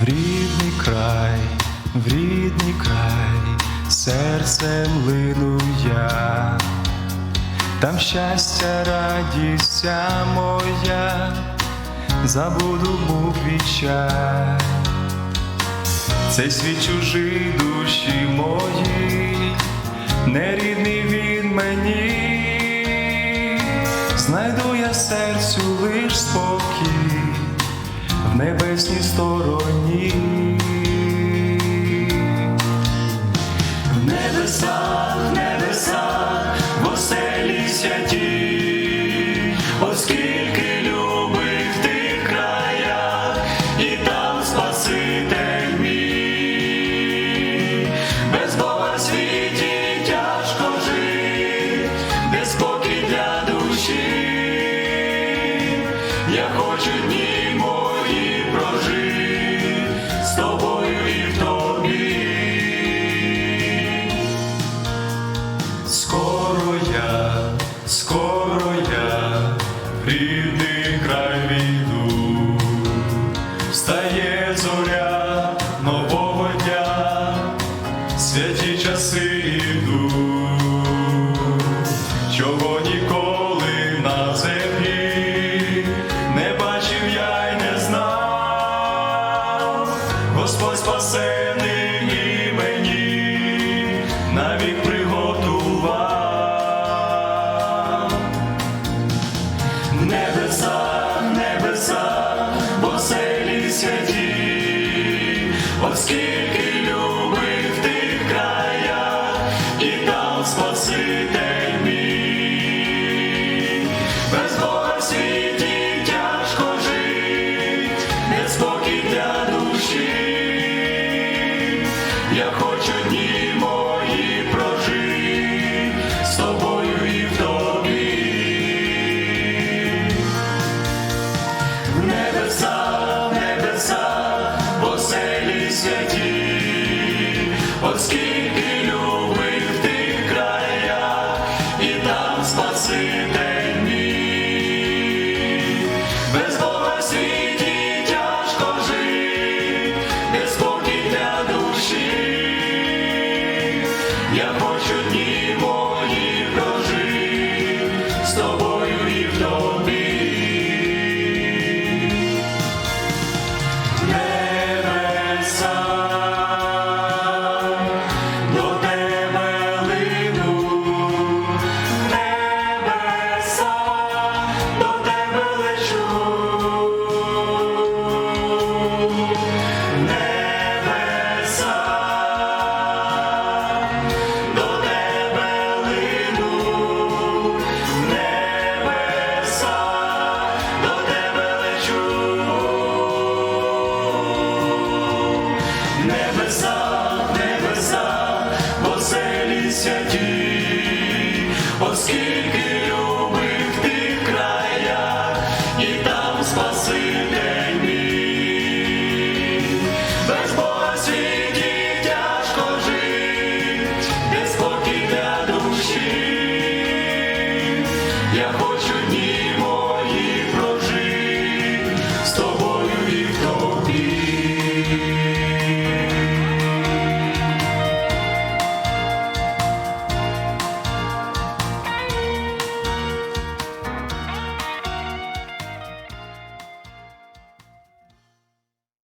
в рідний край, в рідний край, серцем лину я, там щастя, радість моя, забуду був відчай. Цей світ чужий душі небесній стороні. В небесах, в небесах, оскільки любив тих краях, і там Спаситель без Бога світі тяжко жити, де спокій для душі. Я хочу дні тобою і в тобі. Скоро я, скоро я рідний край війду, встає зоря нового дня, святі часи Спасений і мені навік. Небеса, небеса, бо святі, оскільки Я хочу дні мої з тобою і в тобі. Небеса, небеса, оселі святі, любив Я хочу дні оскільки любив в краях, і там спаси.